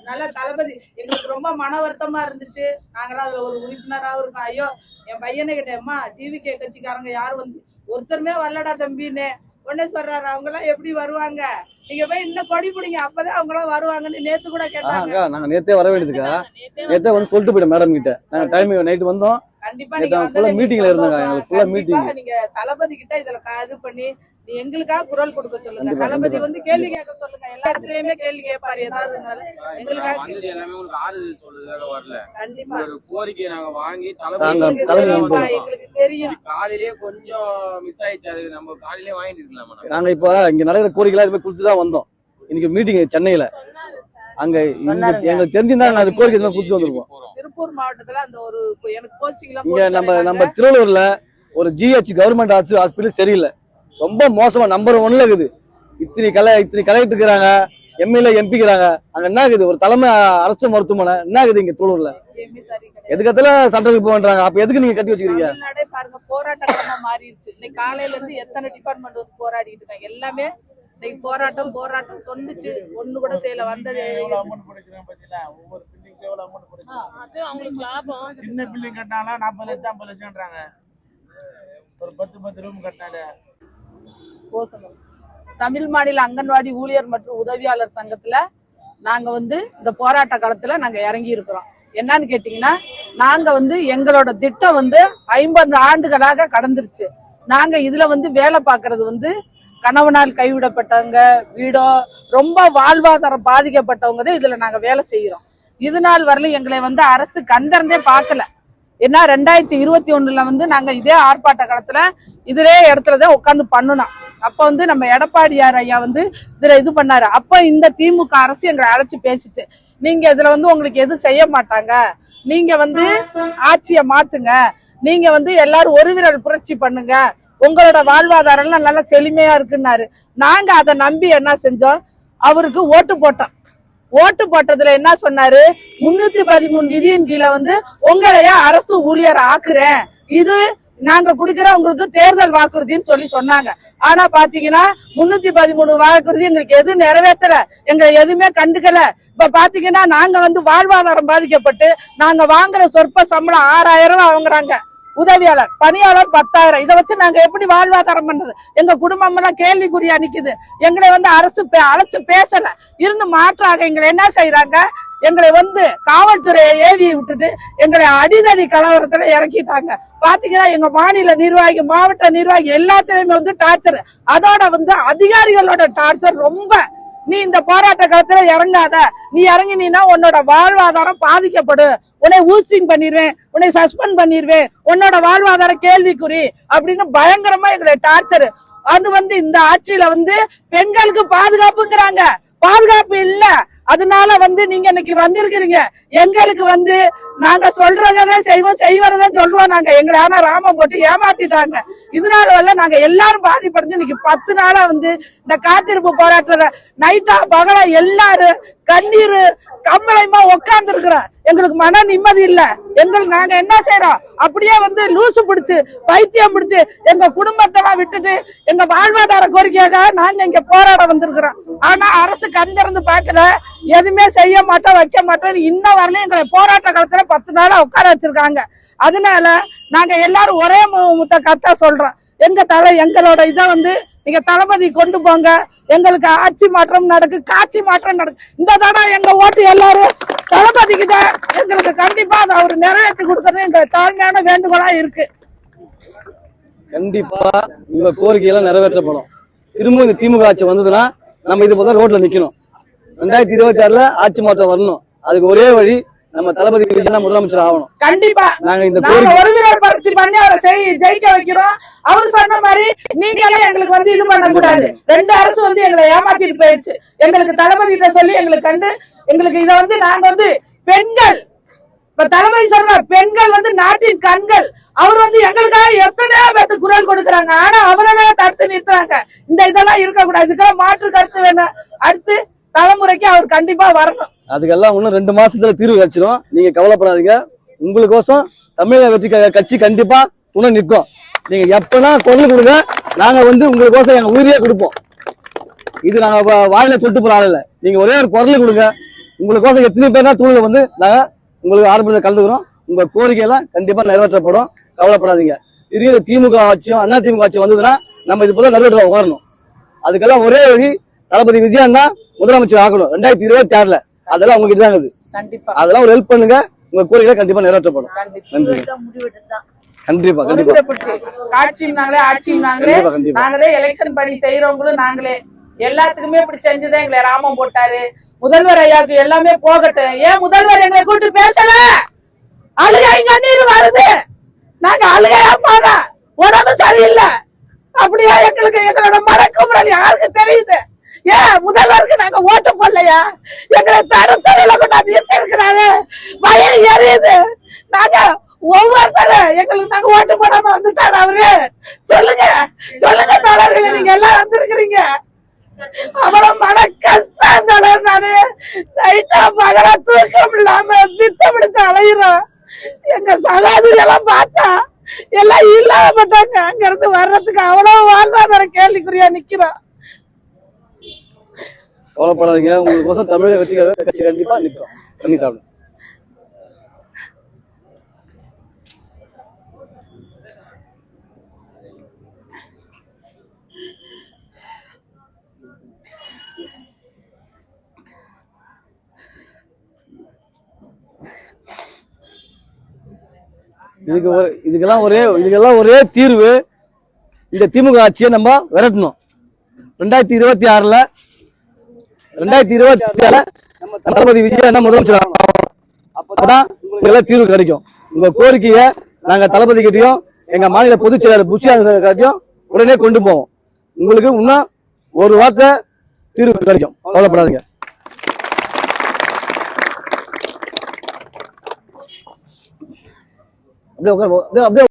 அதனால தளபதி. எங்களுக்கு ரொம்ப மன வருத்தமா இருந்துச்சு. நாங்களாம் அதுல ஒரு உறுப்பினராகவும் இருக்கோம். ஐயோ என் பையனை கிட்ட அம்மா டிவி கே கட்சிக்காரங்க யாரும் வந்து ஒருத்தருமே வரலடா தம்பின்னு. உடனே சொல்றாரு அவங்க எல்லாம் எப்படி வருவாங்க? நீங்க போய் இன்னும் கொடி பிடிங்க. அப்பதான் அவங்க எல்லாம் வருவாங்கன்னு நேத்து கூட கேட்டாங்க. நாங்க நேத்தே வர வேண்டியதுக்கா? நேத்தே வந்து சொல்லிட்டு போயிட்டோம் மேடம் கிட்ட. நாங்க டைம் நைட்டு வந்தோம். கண்டிப்பா நீங்க அவங்க full ஆ வந்தது meeting ல எங்களுக்கு இருந்தாங்க. நீங்க தளபதி கிட்ட இதுல இது பண்ணி எங்களுக்காக குரல் கொடுக்க சொல்லுங்க. தளபதி. வந்து கேள்வி கேட்க சொல்லுங்க. எல்லா இடத்துலயுமே கேள்வி கேட்பாரு. ஏதாவது எங்களுக்காக எல்லாமே உங்களுக்கு சொல்றதுக்காக வரல. கண்டிப்பா. ஒரு கோரிக்கையை நாங்க வாங்கி தாங்க, எங்களுக்கு தெரியும். காலையிலேயே கொஞ்சம் மிஸ் ஆயிடுச்சு. அது நம்ம காலையிலேயே வாங்கிட்டு இருக்கலாம் மேடம் நாங்க இப்ப இங்க நடக்கிற கோரிக்கைலாம் இதுமாதிரி கொடுத்து தான் வந்தோம். இன்னைக்கு மீட்டிங் சென்னையில. அங்க எங்களுக்கு தெரிஞ்சிருந்தா நாங்க அது கோரிக்கை இதுமாதிரி கொடுத்துட்டு வந்திருப்போம் திருப்பூர் மாவட்டத்துல அந்த ஒரு எனக்கு போஸ்டிங் நம்ம. நம்ம திருவள்ளூர்ல ஒரு ஜிஹெச் கவர்மெண்ட் ஹாஸ்பிட்டல் சரியில்லை. ரொம்ப மோசமா நம்பர் ஒன்ல இருக்குது. இத்தனை கலை இத்தனை கலெக்டர் இருக்கிறாங்க எம்எல்ஏ எம்பி இருக்கிறாங்க. அங்க என்ன இருக்குது? ஒரு தலைமை அரசு மருத்துவமனை. என்ன இருக்குது இங்க கிடையாது. எதுக்கத்துல சட்டத்துக்கு போகன்றாங்க அப்ப எதுக்கு நீங்க கட்டி வச்சிருக்கீங்க? பாருங்க போராட்டமா மாறிடுச்சு. இன்னைக்கு காலையில இருந்து எத்தனை டிபார்ட்மெண்ட் வந்து போராடிட்டு இருக்காங்க? எல்லாமே இன்னைக்கு போராட்டம் போராட்டம் சொன்னுச்சு. ஒண்ணு கூட செய்யல. வந்தது ஒவ்வொரு பில்டிங்க்கு எவ்வளவு அமௌண்ட் லாபம். சின்ன பில்டிங் கட்டினாலும் நாற்பது லட்சம் ஐம்பது லட்சம்ன்றாங்க. ஒரு பத்து பத்து ரூம் கட்டினாலே. கோசனம். தமிழ் மாநில அங்கன்வாடி ஊழியர் மற்றும் உதவியாளர் சங்கத்துல நாங்க வந்து இந்த போராட்ட காலத்துல நாங்க இறங்கி இருக்கிறோம் என்னன்னு கேட்டீங்கன்னா நாங்க வந்து எங்களோட திட்டம் வந்து ஐம்பது ஆண்டுகளாக கடந்துருச்சு. நாங்க இதுல வந்து வேலை பார்க்கறது வந்து கணவனால் கைவிடப்பட்டவங்க வீடோ ரொம்ப வாழ்வாதாரம் பாதிக்கப்பட்டவங்க தான் இதுல நாங்க வேலை செய்யறோம். இது நாள் வரல எங்களை வந்து அரசு கந்தர்ந்தே பார்க்கல. ஏன்னா ரெண்டாயிரத்தி இருபத்தி ஒண்ணுல வந்து நாங்க இதே ஆர்ப்பாட்ட காலத்துல இதே இடத்துலதான் உட்காந்து பண்ணணும் அப்ப வந்து நம்ம எடப்பாடியார் ஐயா வந்து இதுல இது பண்ணாரு. அப்ப இந்த திமுக அரசு எங்களை அழைச்சு பேசிச்சு. நீங்க இதுல வந்து உங்களுக்கு எதுவும் செய்ய மாட்டாங்க? நீங்க வந்து ஆட்சியை மாத்துங்க. நீங்க வந்து எல்லாரும் ஒரு விரல் புரட்சி பண்ணுங்க. உங்களோட வாழ்வாதாரம் எல்லாம் நல்லா செழுமையா இருக்குன்னாரு. நாங்க அதை நம்பி என்ன செஞ்சோம்? அவருக்கு ஓட்டு போட்டோம். ஓட்டு போட்டதுல என்ன சொன்னாரு? முன்னூத்தி பதிமூணு நிதியின் கீழே வந்து உங்களைய அரசு ஊழியர் ஆக்குறேன். இது நாங்க குடுக்கிற உங்களுக்கு தேர்தல் வாக்குறுதின்னு சொல்லி சொன்னாங்க. ஆனா பாத்தீங்கன்னா முன்னூத்தி பதிமூணு வாக்குறுதி எங்களுக்கு எதுவும் நிறைவேற்றல எங்களை எதுவுமே கண்டுக்கல. இப்ப பாத்தீங்கன்னா நாங்க வந்து வாழ்வாதாரம் பாதிக்கப்பட்டு நாங்க வாங்குற சொற்ப சம்பளம் ஆறாயிரம் ரூபாய் வாங்குறாங்க. உதவியாளர் பணியாளர் பத்தாயிரம். இதை வச்சு நாங்க எப்படி வாழ்வாதாரம் பண்றது? எங்க குடும்பம் எல்லாம் கேள்விக்குறியா நிக்குது. எங்களை வந்து அரசு பே- அழைச்சு பேசல. இருந்து மாற்றாக எங்களை என்ன செய்யறாங்க எங்களை வந்து காவல்துறையை ஏவி விட்டுட்டு எங்களை அடிதடி கலவரத்துல இறக்கிட்டாங்க. பாத்தீங்கன்னா எங்க மாநில நிர்வாகி மாவட்ட நிர்வாகி எல்லாத்திலயுமே வந்து டார்ச்சர் அதோட வந்து அதிகாரிகளோட டார்ச்சர் ரொம்ப. நீ இந்த போராட்ட காலத்துல இறங்காத. நீ இறங்கினீன்னா உன்னோட வாழ்வாதாரம் பாதிக்கப்படும். உன்னை ஊஸ்டிங் பண்ணிடுவேன் உன்னை சஸ்பெண்ட் பண்ணிடுவேன் உன்னோட வாழ்வாதாரம் கேள்விக்குறி அப்படின்னு பயங்கரமா எங்களை டார்ச்சர் அது வந்து இந்த ஆட்சியில வந்து பெண்களுக்கு பாதுகாப்புங்கிறாங்க. பாதுகாப்பு இல்ல. அதனால வந்து நீங்க இன்னைக்கு வந்திருக்கிறீங்க. எங்களுக்கு வந்து நாங்க சொல்றதே செய்வோம் செய்வதான் சொல்லுவோம் நாங்க. எங்களை ஆனா ராமம் போட்டு ஏமாத்திட்டாங்க. இதனால வரல நாங்க எல்லாரும் பாதிப்படைஞ்சு இன்னைக்கு பத்து நாளா வந்து இந்த காத்திருப்பு போராட்டத்துல நைட்டா பகலா எல்லாரும் கண்ணீர் கம்பளையமா உட்கார்ந்து இருக்கிறோம் எங்களுக்கு மன நிம்மதி இல்ல. எங்களுக்கு நாங்க என்ன செய்யறோம் அப்படியே வந்து லூசு பிடிச்சு பைத்தியம் பிடிச்சு எங்க குடும்பத்தெல்லாம் விட்டுட்டு எங்க வாழ்வாதார கோரிக்கையாக நாங்க இங்க போராட வந்திருக்கிறோம். ஆனா அரசு கண் திறந்து பாக்கல எதுவுமே செய்ய மாட்டோம் வைக்க மாட்டோம் இன்ன வரலையும் எங்களை போராட்ட காலத்துல பத்து நாளா உட்கார வச்சிருக்காங்க. அதனால நாங்க எல்லாரும் ஒரே முத்த கத்தா சொல்றோம். எங்க தலை எங்களோட இதை வந்து நீங்க தளபதி கொண்டு போங்க. எங்களுக்கு ஆட்சி மாற்றம் நடக்கு காட்சி மாற்றம் நடக்கு. இந்த தடவை எங்க ஓட்டு எல்லாரும் தளபதி கிட்ட எங்களுக்கு கண்டிப்பா அதை அவர் நிறைவேற்றி கொடுக்கறது எங்க தாழ்மையான வேண்டுகோளா இருக்கு. கண்டிப்பா உங்க கோரிக்கையெல்லாம் நிறைவேற்றப்படும். திரும்ப இந்த திமுக ஆட்சி வந்ததுன்னா நம்ம இது போதும் ரோட்ல நிக்கணும். ரெண்டாயிரத்தி இருபத்தி ஆறுல ஆட்சி மாற்றம் வரணும். அதுக்கு ஒரே வழி நம்ம தளபதி விஜய் முதலமைச்சர் ஆகணும். கண்டிப்பா. நாங்க இந்த நாங்க கோரிக்கை ஒரு விரல் பறிச்சு பண்ணி அவரை செய்- ஜெயிக்க வைக்கிறோம். அவர் சொன்ன மாதிரி நீங்களே எங்களுக்கு வந்து இது பண்ண கூடாது ரெண்டு அரசு வந்து எங்களை ஏமாத்திட்டு போயிடுச்சு. எங்களுக்கு தளபதி சொல்லி எங்களுக்கு கண்டு எங்களுக்கு இத வந்து நாங்க வந்து பெண்கள் இப்ப தளபதி சொல்ற பெண்கள் வந்து நாட்டின் கண்கள். அவர் வந்து எங்களுக்காக எத்தனையோ பேருக்கு குரல் கொடுக்கறாங்க. ஆனா அவரவே தடுத்து நிறுத்துறாங்க. இந்த இதெல்லாம் இருக்கக்கூடாது. இதுக்கெல்லாம் மாற்று கருத்து வேணும். அடுத்து தலைமுறைக்கு அவர் கண்டிப்பா வரணும். அதுக்கெல்லாம் இன்னும் ரெண்டு மாசத்துல தீர்வு கிடைச்சிடும் நீங்க கவலைப்படாதீங்க. உங்களுக்கோசம் தமிழக வெற்றி கட்சி கண்டிப்பா துணை நிற்கும். நீங்க எப்பனா குரல் கொடுங்க. நாங்க வந்து உங்களுக்கோசம் எங்க உயிரியே கொடுப்போம். இது நாங்க வா- வாயில தொட்டு போற ஆள் இல்ல. நீங்க ஒரே ஒரு குரல் கொடுங்க. உங்களுக்கோசம் எத்தனை பேர்னா தூணில் வந்து நாங்க உங்களுக்கு ஆரம்பத்தில் கலந்துக்கிறோம். உங்க கோரிக்கையெல்லாம் கண்டிப்பா நிறைவேற்றப்படும். கவலைப்படாதீங்க. திடீர்னு திமுக ஆட்சியும் அண்ணா திமுக ஆட்சியும் வந்ததுன்னா நம்ம இது போல நிறைவேற்ற வரணும் அதுக்கெல்லாம் ஒரே வழி தளபதி விஜயன் தான் முதலமைச்சர் ஆகணும். ரெண்டாயிரத்தி இருபத்தி ஆறுல அதெல்லாம் உங்ககிட்ட தான் இருக்குது. அதெல்லாம் ஒரு ஹெல்ப் பண்ணுங்க. உங்க கோரிக்கை கண்டிப்பா நிறைவேற்றப்படும். நன்றி. கண்டிப்பா கண்டிப்பா. காட்சியும் நாங்களே ஆட்சியும் நாங்களே. நாங்களே எலெக்ஷன் பணி செய்யறவங்களும் நாங்களே. எல்லாத்துக்குமே இப்படி செஞ்சுதான் எங்களை ராமம் போட்டாரு. முதல்வர் ஐயாவுக்கு எல்லாமே போகட்டும். ஏன் முதல்வர் எங்களை கூப்பிட்டு பேசல? அழுகை கண்ணீர் வருது. நாங்க அழுகையா போனோம் உடம்பு சரியில்லை. அப்படியா எங்களுக்கு எங்களோட மனக்குமுறல் யாருக்கு தெரியுது? ஏன் முதல்வருக்கு நாங்க ஓட்டு போடலையா? எங்களை தரு தெருல கொண்டாந்து இருக்கிறாரு. வயல் எரியுது. நாங்க ஒவ்வொருத்தரும் எங்களுக்கு நாங்க ஓட்டு போடாம வந்துட்டாரு அவரு. சொல்லுங்க சொல்லுங்க தோழர்களே நீங்க எல்லாம் வந்திருக்கிறீங்க. அவ்வளவு மன கஷ்டம் தோழர் நானு. நைட்டா பகலா தூக்கம் இல்லாம வித்து பிடிச்சு அலையிறோம். எங்க சகோதரி எல்லாம் பார்த்தா எல்லாம் இல்லாமட்டாங்க அங்க இருந்து வர்றதுக்கு அவ்வளவு வாழ்வாதார கேள்விக்குறியா நிக்கிறோம். கவலைப்படாதீங்க. உங்களுக்கோசம் தமிழக வெற்றி கட்சி கண்டிப்பா நிற்கும். பண்ணி சாப்பிடும் இதுக்கு ஒரு இதுக்கெல்லாம் ஒரே இதுக்கெல்லாம் ஒரே தீர்வு இந்த திமுக ஆட்சியை நம்ம விரட்டணும். ரெண்டாயிரத்தி இருபத்தி ஆறுல ரெண்டாயிரத்தி இருபத்தி ஆறுல தளபதி விஜய் என்ன முதலமைச்சர். அப்பதான் உங்களுக்கு எல்லாம் தீர்வு கிடைக்கும். உங்க கோரிக்கையை நாங்க தளபதி கிட்டயும் எங்க மாநில பொதுச் செயலாளர் புஷி கிட்டயும் உடனே கொண்டு போவோம். உங்களுக்கு இன்னும் ஒரு வார்த்தை தீர்வு கிடைக்கும். கவலைப்படாதீங்க. அப்படியே உட்காரு அப்படியே அப்படியே